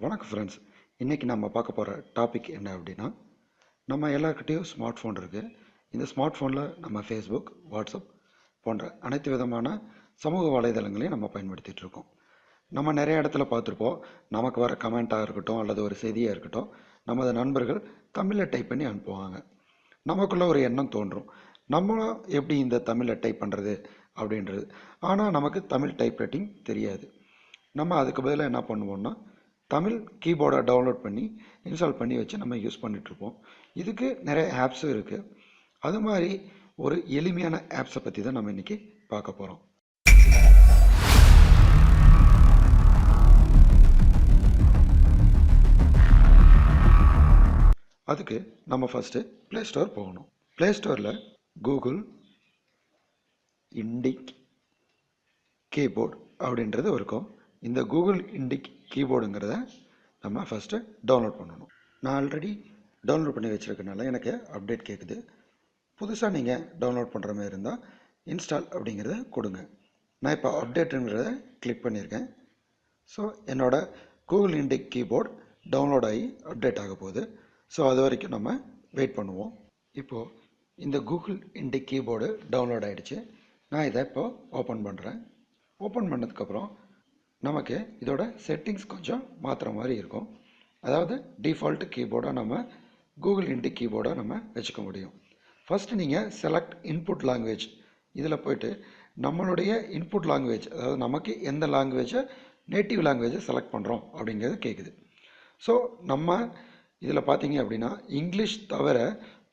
வணக்கம் ஃப்ரெண்ட்ஸ் இன்றைக்கி நம்ம பார்க்க போகிற டாபிக் என்ன அப்படின்னா நம்ம எல்லாருக்கிட்டேயும் ஸ்மார்ட் ஃபோன் இருக்குது இந்த ஸ்மார்ட் ஃபோனில் நம்ம ஃபேஸ்புக் வாட்ஸ்அப் போன்ற அனைத்து விதமான சமூக வலைதளங்களையும் நம்ம பயன்படுத்திகிட்டு இருக்கோம். நம்ம நிறைய இடத்துல பார்த்துருப்போம். நமக்கு வர கமெண்ட்டாக இருக்கட்டும் அல்லது ஒரு செய்தியாக இருக்கட்டும் நமது நண்பர்கள் தமிழில் டைப் பண்ணி அனுப்புவாங்க. நமக்குள்ள ஒரு எண்ணம் தோன்றும். நம்மளும் எப்படி இந்த தமிழில் டைப் பண்ணுறது அப்படின்றது. ஆனால் நமக்கு தமிழ் டைப் ரைட்டிங் தெரியாது. நம்ம அதுக்கு பதிலாக என்ன பண்ணுவோம்னா தமிழ் கீபோர்டை டவுன்லோட் பண்ணி இன்ஸ்டால் பண்ணி வச்சு நம்ம யூஸ் பண்ணிகிட்ருப்போம் இதுக்கு நிறைய ஆப்ஸும் இருக்குது அது மாதிரி ஒரு எளிமையான ஆப்ஸை பற்றி தான் நம்ம இன்றைக்கி பார்க்க போகிறோம் அதுக்கு நம்ம ஃபஸ்ட்டு ப்ளே ஸ்டோர் போகணும். ப்ளே ஸ்டோரில் கூகுள் இண்டிக் கீபோர்ட் அப்படின்றது இருக்கும். இந்த கூகுள் இண்டிக் கீபோர்டுங்கிறத நம்ம ஃபஸ்ட்டு டவுன்லோட் பண்ணணும். நான் ஆல்ரெடி டவுன்லோட் பண்ணி வச்சுருக்கனால எனக்கு அப்டேட் கேட்குது புதுசாக நீங்கள் டவுன்லோட் பண்ணுற மாதிரி இருந்தால் இன்ஸ்டால் அப்படிங்கிறத கொடுங்க. நான் இப்போ அப்டேட்டுங்கிறத கிளிக் பண்ணியிருக்கேன் ஸோ என்னோடய கூகுள் இண்டிக் கீபோர்ட் டவுன்லோட் ஆகி அப்டேட் ஆக போகுது. ஸோ அது வரைக்கும் நம்ம வெயிட் பண்ணுவோம். இப்போது இந்த கூகுள் இண்டிக் கீபோர்டு டவுன்லோட் ஆகிடுச்சு நான் இதை இப்போ ஓப்பன் பண்ணுறேன் ஓப்பன் பண்ணதுக்கப்புறம் நமக்கு இதோட செட்டிங்ஸ் கொஞ்சம் மாற்றுற மாதிரி இருக்கும். அதாவது டிஃபால்ட் கீபோர்டாக நம்ம கூகுள் இண்டி கீபோர்டாக நம்ம வச்சுக்க முடியும். ஃபஸ்ட்டு நீங்கள் செலக்ட் இன்புட் லாங்குவேஜ் இதில் போயிட்டு நம்மளுடைய இன்புட் லாங்குவேஜ் அதாவது நமக்கு எந்த லாங்குவேஜை நேட்டிவ் லாங்குவேஜை செலக்ட் பண்ணுறோம் அப்படிங்கிறது கேட்குது ஸோ நம்ம இதில் பார்த்தீங்க அப்படின்னா இங்கிலீஷ் தவிர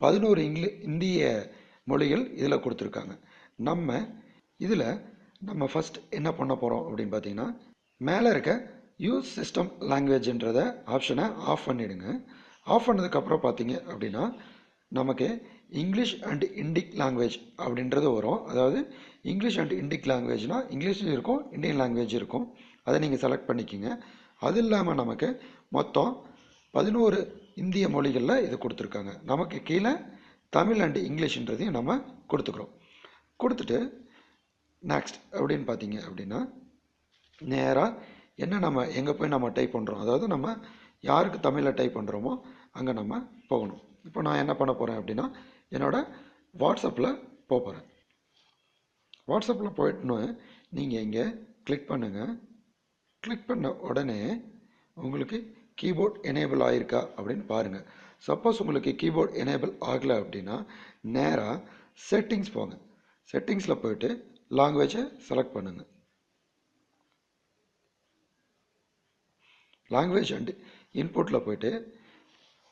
பதினோரு இங்கிலி இந்திய மொழிகள் இதில் கொடுத்துருக்காங்க. நம்ம இதில் நம்ம ஃபஸ்ட் என்ன பண்ண போகிறோம் அப்படின்னு பார்த்தீங்கன்னா மேலே இருக்க யூஸ் சிஸ்டம் லாங்குவேஜ்ன்றத ஆப்ஷனை ஆஃப் பண்ணிவிடுங்க ஆஃப் பண்ணதுக்கப்புறம் பார்த்தீங்க அப்படின்னா நமக்கு இங்கிலீஷ் அண்ட் இண்டிக் லாங்குவேஜ் அப்படின்றது வரும். அதாவது இங்கிலீஷ் அண்ட் இண்டிக் லாங்குவேஜ்னால் இங்கிலீஷும் இருக்கும் இந்தியன் லாங்குவேஜ் இருக்கும். அதை நீங்கள் செலக்ட் பண்ணிக்கிங்க. அது இல்லாமல் நமக்கு மொத்தம் பதினோரு இந்திய மொழிகளில் இது கொடுத்துருக்காங்க. நமக்கு கீழே தமிழ் அண்ட் இங்கிலீஷ்ன்றதையும் நம்ம கொடுத்துக்கிறோம். கொடுத்துட்டு நெக்ஸ்ட் அப்படின்னு பார்த்தீங்க அப்படின்னா நேராக என்ன நம்ம எங்கே போய் நம்ம டைப் பண்ணுறோம் அதாவது நம்ம யாருக்கு தமிழில் டைப் பண்ணுறோமோ அங்கே நம்ம போகணும். இப்போ நான் என்ன பண்ண போகிறேன் அப்படின்னா என்னோடய வாட்ஸ்அப்பில் போக போகிறேன் வாட்ஸ்அப்பில் போயிட்டுன்னு நீங்கள் இங்கே கிளிக் பண்ணுங்கள் கிளிக் பண்ண உடனே உங்களுக்கு கீபோர்ட் எனேபிள் ஆகிருக்கா அப்படின்னு பாருங்கள் சப்போஸ் உங்களுக்கு கீபோர்ட் எனேபிள் ஆகலை அப்படின்னா நேராக செட்டிங்ஸ் போங்க. செட்டிங்ஸில் போயிட்டு லாங்குவேஜை செலக்ட் பண்ணுங்கள் லாங்குவேஜ் அண்டு இன்புட்டில் போய்ட்டு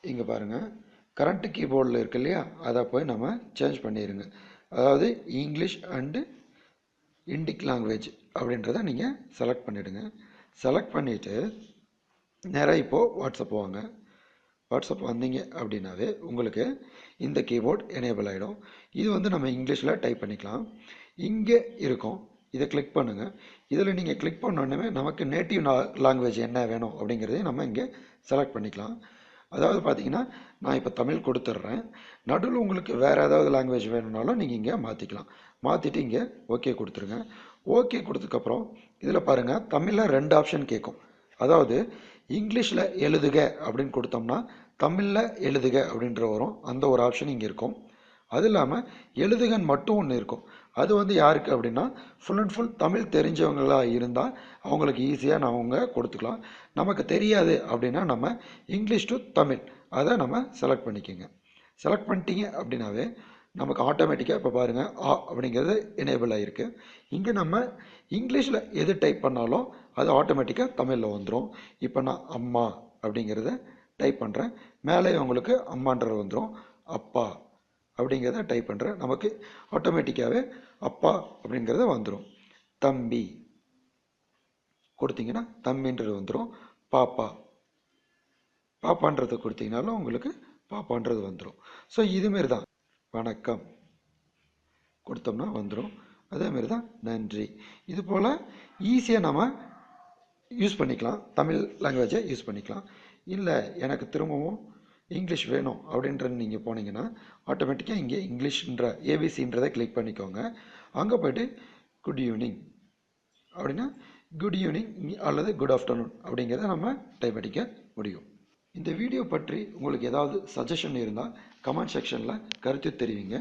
இங்கே பாருங்கள் கரண்ட் கீபோர்டில் இருக்கு இல்லையா? அதை போய் நம்ம சேஞ்ச் பண்ணிடுங்க அதாவது இங்கிலீஷ் அண்டு இண்டிக் லாங்குவேஜ் அப்படின்றத நீங்கள் செலக்ட் பண்ணிவிடுங்க செலக்ட் பண்ணிவிட்டு நேராக இப்போது வாட்ஸ்அப் வாங்க. வாட்ஸ்அப் வந்தீங்க அப்படின்னாவே உங்களுக்கு இந்த கீபோர்ட் எனேபிள் ஆகிடும் இது வந்து நம்ம இங்கிலீஷில் டைப் பண்ணிக்கலாம். இங்கே இருக்கும். இதை கிளிக் பண்ணுங்கள் இதில் நீங்கள் கிளிக் பண்ணோன்னே நமக்கு நேட்டிவ் லாங்குவேஜ் என்ன வேணும் அப்படிங்கிறதையும் நம்ம இங்கே செலக்ட் பண்ணிக்கலாம். அதாவது பார்த்தீங்கன்னா நான் இப்போ தமிழ் கொடுத்துட்றேன். நடுவில் உங்களுக்கு வேறு ஏதாவது லாங்குவேஜ் வேணும்னாலும் நீங்கள் இங்கே மாற்றிக்கலாம் மாற்றிட்டு இங்கே ஓகே கொடுத்துருங்க. ஓகே கொடுத்ததுக்கப்புறம் இதில் பாருங்கள் தமிழில் ரெண்டு ஆப்ஷன் கேட்கும். அதாவது இங்கிலீஷில் எழுதுக அப்படின்னு கொடுத்தோம்னா தமிழில் எழுதுக அப்படின்ற வரும் அந்த ஒரு ஆப்ஷன் இங்கே இருக்கும். அது இல்லாமல் எழுதுகன் மட்டும் ஒன்று இருக்கும். அது வந்து யாருக்கு அப்படின்னா ஃபுல் அண்ட் ஃபுல் தமிழ் தெரிஞ்சவங்களாக இருந்தால் அவங்களுக்கு ஈஸியாக நான் அவங்க கொடுத்துக்கலாம். நமக்கு தெரியாது அப்படின்னா நம்ம இங்கிலீஷ் டு தமிழ். அதை நம்ம செலக்ட் பண்ணிக்கோங்க. செலக்ட் பண்ணிட்டீங்க அப்படின்னாவே நமக்கு ஆட்டோமேட்டிக்காக இப்போ பாருங்கள் ஆ அப்படிங்கிறது எனேபிள் ஆகிருக்கு இங்கே நம்ம இங்கிலீஷில் எது டைப் பண்ணாலும் அது ஆட்டோமேட்டிக்காக தமிழில் வந்துடும் இப்போ நான் அம்மா அப்படிங்கிறத டைப் பண்ணுறேன் மேலே உங்களுக்கு அம்மான்றது வந்துடும் அப்பா அப்படிங்கிறத டைப் பண்ணுறேன் நமக்கு ஆட்டோமேட்டிக்காகவே அப்பா அப்படிங்கிறத வந்துடும் தம்பி கொடுத்தீங்கன்னா தம்பின்றது வந்துடும் பாப்பா. பாப்பான்றது கொடுத்தீங்கனாலும் உங்களுக்கு பாப்பான்றது வந்துடும் ஸோ இதுமாரி தான் வணக்கம். கொடுத்தோம்னா வந்துடும் அதேமாரி தான் நன்றி. இது போல் ஈஸியாக நம்ம யூஸ் பண்ணிக்கலாம். தமிழ் லாங்குவேஜை யூஸ் பண்ணிக்கலாம். இல்லை எனக்கு திரும்பவும் இங்கிலீஷ் வேணும் அப்படின்றது நீங்கள் போனீங்கன்னா ஆட்டோமேட்டிக்காக இங்கே இங்கிலீஷ்ன்ற ஏபிசின்றதை கிளிக் பண்ணிக்கோங்க. அங்கே போய்ட்டு குட் ஈவினிங் அப்படின்னா குட் ஈவினிங் அல்லது குட் ஆஃப்டர்நூன் அப்படிங்கிறத நம்ம டைப் அடிக்க முடியும். இந்த வீடியோ பற்றி உங்களுக்கு ஏதாவது சஜஷன் இருந்தால் கமெண்ட் செக்ஷனில் கருத்து தெரிவிங்க.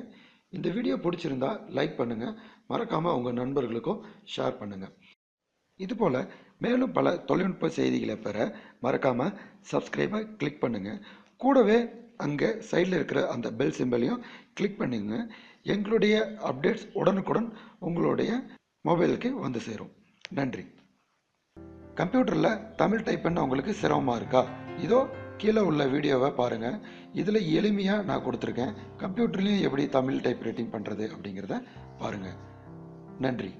இந்த வீடியோ பிடிச்சிருந்தா லைக் பண்ணுங்கள் மறக்காமல் உங்கள் நண்பர்களுக்கும் ஷேர் பண்ணுங்கள் இதுபோல் மேலும் பல தொழில்நுட்ப செய்திகளை பெற மறக்காமல் சப்ஸ்கிரைபை கிளிக் பண்ணுங்கள் கூடவே அங்கே சைடில் இருக்கிற அந்த பெல் சிம்பிளையும் கிளிக் பண்ணிங்க. எங்களுடைய அப்டேட்ஸ் உடனுக்குடன் உங்களுடைய மொபைலுக்கு வந்து சேரும். நன்றி. கம்ப்யூட்டரில் தமிழ் டைப் பண்ண உங்களுக்கு சிரமமாக இருக்கா? இதோ கீழே உள்ள வீடியோவை பாருங்கள் இதில் எளிமையாக நான் கொடுத்துருக்கேன். கம்ப்யூட்டர்லேயும் எப்படி தமிழ் டைப் ரைட்டிங் பண்ணுறது அப்படிங்கிறத பாருங்கள் நன்றி.